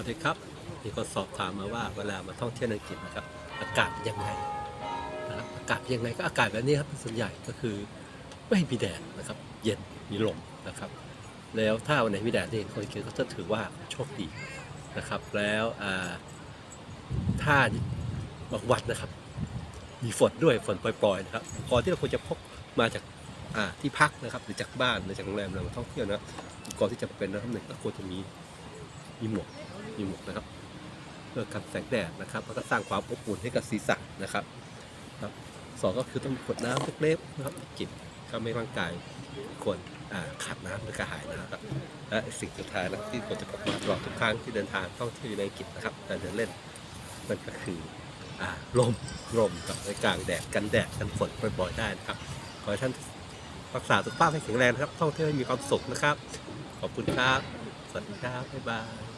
วัสดีครับ มีคนสอบถามมาว่าเวลามาท่องเที่ยวอังกฤษนะครับ อากาศยังไงนะครับอากาศยังไงก็อากาศแบบนี้ครับส่วนใหญ่ก็คือไม่มีแดดนะครับ เย็นมีลมนะครับ แล้วถ้าวันไหนมีแดดนี่คนอังกฤษก็จะถือว่าโชคดีนะครับ แล้วถ้าบางวันนะครับ มีฝนด้วยฝนปล่อยๆนะครับก่อนที่เราควรจะพกมาจากาที่พักนะครับหรือจากบ้านหรือจากโรงแรมเรามาท่องเที่ยวนะก่อนที่จะเป็นนะครับหนึ่งก็ควรจะมีมีหมวก มีหมวกนะครับ เพื่อกันแสงแดดนะครับ แล้วก็สร้างความอบอุ่นให้กับศีรษะนะครับครับสองก็คือต้องมีขวดน้ำเล็กๆนะครับจิบก็ไม่ร่างกายควรขาดน้ำหรือกระหายนะครับและสิ่งสุดท้ายนะที่ควรจะพกมาตลอดทุกครั้งที่เดินทางท่องเที่ยวในอังกฤษนะครับการเดินเล่นนั่นก็คืออลมลมกับในกลางแดดกันแดดกันฝนบ่อยๆได้นะครับขอให้ท่านรักษาสุขภาพให้แข็งแรงนะครับ ท่องเที่ยวให้มีความสุขนะครับ ขอบคุณครับ สวัสดีครับ บ๊ายบาย